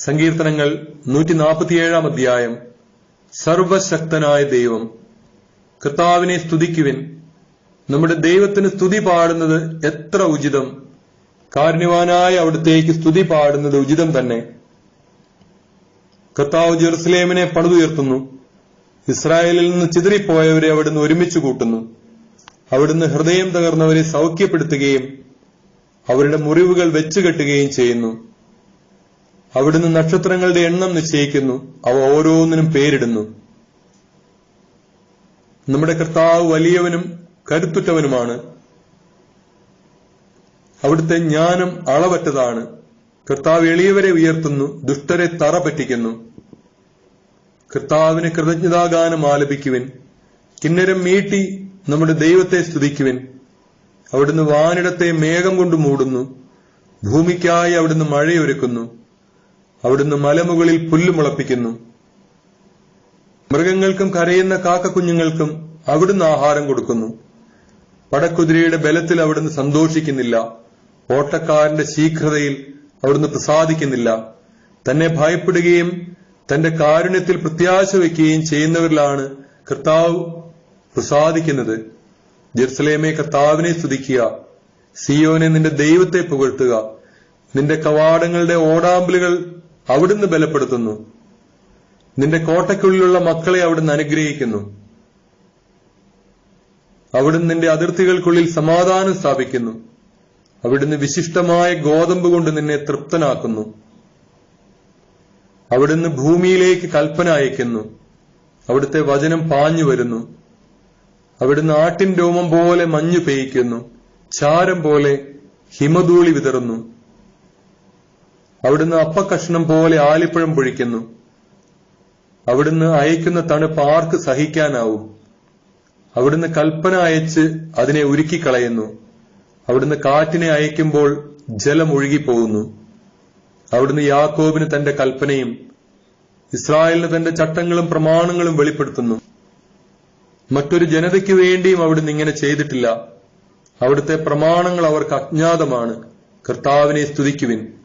സങ്കീർത്തനങ്ങൾ നൂറ്റി നാൽപ്പത്തിയേഴാം അധ്യായം. സർവശക്തനായ ദൈവം കർത്താവിനെ സ്തുതിക്കുവിൻ. നമ്മുടെ ദൈവത്തിന് സ്തുതി പാടുന്നത് എത്ര ഉചിതം. കാരുണ്യവാനായ അവിടുത്തേക്ക് സ്തുതി പാടുന്നത് ഉചിതം തന്നെ. കർത്താവ് ജെറുസലേമിനെ പടുതുയർത്തുന്നു ഇസ്രായേലിൽ നിന്ന് ചിതറിപ്പോയവരെ അവിടുന്ന് ഒരുമിച്ച് കൂട്ടുന്നു. അവിടുന്ന് ഹൃദയം തകർന്നവരെ സൗഖ്യപ്പെടുത്തുകയും അവരുടെ മുറിവുകൾ വെച്ചുകെട്ടുകയും ചെയ്യുന്നു. അവിടുന്ന് നക്ഷത്രങ്ങളുടെ എണ്ണം നിശ്ചയിക്കുന്നു. അവ ഓരോന്നിനും പേരിടുന്നു. നമ്മുടെ കർത്താവ് വലിയവനും കരുത്തുറ്റവനുമാണ്. അവിടുത്തെ ജ്ഞാനം അളവറ്റതാണ്. കർത്താവ് എളിയവരെ ഉയർത്തുന്നു ദുഷ്ടരെ തറ പറ്റിക്കുന്നു. കർത്താവിന് കൃതജ്ഞതാഗാനം ആലപിക്കുവിൻ. കിന്നരം മീട്ടി നമ്മുടെ ദൈവത്തെ സ്തുതിക്കുവിൻ. അവിടുന്ന് വാനിടത്തെ മേഘം കൊണ്ട് മൂടുന്നു. ഭൂമിക്കായി അവിടുന്ന് മഴയൊരുക്കുന്നു. അവിടുന്ന് മലമുകളിൽ പുല്ല് മുളപ്പിക്കുന്നു. മൃഗങ്ങൾക്കും കരയുന്ന കാക്കക്കുഞ്ഞുങ്ങൾക്കും അവിടുന്ന് ആഹാരം കൊടുക്കുന്നു. പടക്കുതിരയുടെ ബലത്തിൽ അവിടുന്ന് സന്തോഷിക്കുന്നില്ല. ഓട്ടക്കാരന്റെ ശീഘ്രതയിൽ അവിടുന്ന് പ്രസാദിക്കുന്നില്ല. തന്നെ ഭയപ്പെടുകയും തന്റെ കാരുണ്യത്തിൽ പ്രത്യാശ വയ്ക്കുകയും ചെയ്യുന്നവരിലാണ് കർത്താവ് പ്രസാദിക്കുന്നത്. ജെറുസലേമെ കർത്താവിനെ സ്തുതിക്കുക. സിയോനെ നിന്റെ ദൈവത്തെ പുകഴ്ത്തുക. നിന്റെ കവാടങ്ങളുടെ ഓടാമ്പലുകൾ അവിടുന്ന് ബലപ്പെടുത്തുന്നു. നിന്റെ കോട്ടയ്ക്കുള്ളിലുള്ള മക്കളെ അവിടുന്ന് അനുഗ്രഹിക്കുന്നു. അവിടുന്ന് നിന്റെ അതിർത്തികൾക്കുള്ളിൽ സമാധാനം സ്ഥാപിക്കുന്നു. അവിടുന്ന് വിശിഷ്ടമായ ഗോതമ്പ് കൊണ്ട് നിന്നെ തൃപ്തനാക്കുന്നു. അവിടുന്ന് ഭൂമിയിലേക്ക് കൽപ്പന അയക്കുന്നു. അവിടുത്തെ വചനം പാഞ്ഞു വരുന്നു. അവിടുന്ന് ആട്ടിൻ രോമം പോലെ മഞ്ഞു പെയ്യ്ക്കുന്നു. ചാരം പോലെ ഹിമധൂളി വിതറുന്നു. അവിടുന്ന് അപ്പക്കഷ്ണം പോലെ ആലിപ്പഴം പൊഴിക്കുന്നു. അവിടുന്ന് അയക്കുന്ന തണുപ്പ് ആർക്ക് സഹിക്കാനാവും? അവിടുന്ന് കൽപ്പന അയച്ച് അതിനെ ഉരുക്കിക്കളയുന്നു. അവിടുന്ന് കാറ്റിനെ അയക്കുമ്പോൾ ജലം ഒഴുകിപ്പോകുന്നു. അവിടുന്ന് യാക്കോബിന് തന്റെ കൽപ്പനയും ഇസ്രായേലിന് തന്റെ ചട്ടങ്ങളും പ്രമാണങ്ങളും വെളിപ്പെടുത്തുന്നു. മറ്റൊരു ജനതയ്ക്ക് വേണ്ടിയും അവിടുന്ന് ഇങ്ങനെ ചെയ്തിട്ടില്ല. അവിടുത്തെ പ്രമാണങ്ങൾ അവർക്ക് അജ്ഞാതമാണ്. കർത്താവിനെ സ്തുതിക്കുവിൻ.